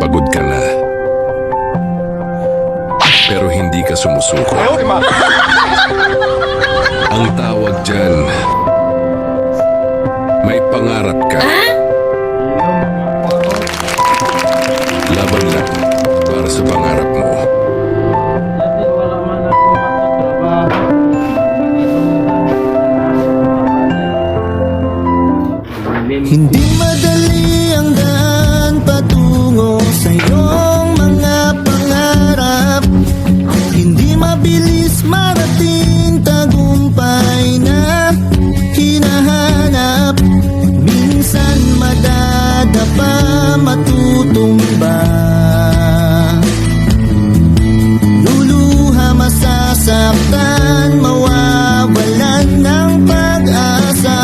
Pagod ka na. Pero hindi ka sumusuko. Ang tawag dyan, may pangarap ka. Laban lang para sa pangarap mo. Hindi madali madadapa matutumba Luluha masasaktan mawawalan ng pag-asa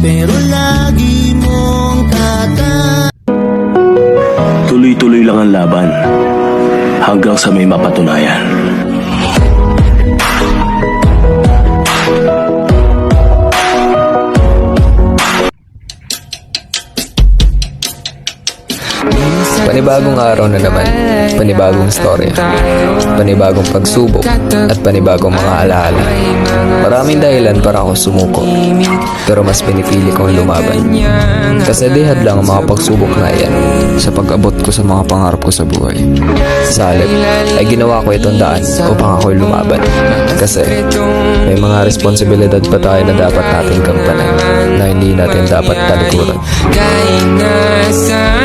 pero lagi mong tata Tuloy-tuloy lang ang laban hanggang sa may mapatunayan. Panibagong araw na naman, panibagong storya, panibagong pagsubok, at panibagong mga alaala. Maraming dahilan para ako sumuko, pero mas pinipili kong lumaban. Kasi di hadlang ang mga pagsubok na yan sa pag-abot ko sa mga pangarap ko sa buhay. Sa halip, ay ginawa ko itong daan upang ako'y lumaban. Kasi may mga responsibilidad pa tayo na dapat nating gampanan na hindi natin dapat talikuran. Kahit patungo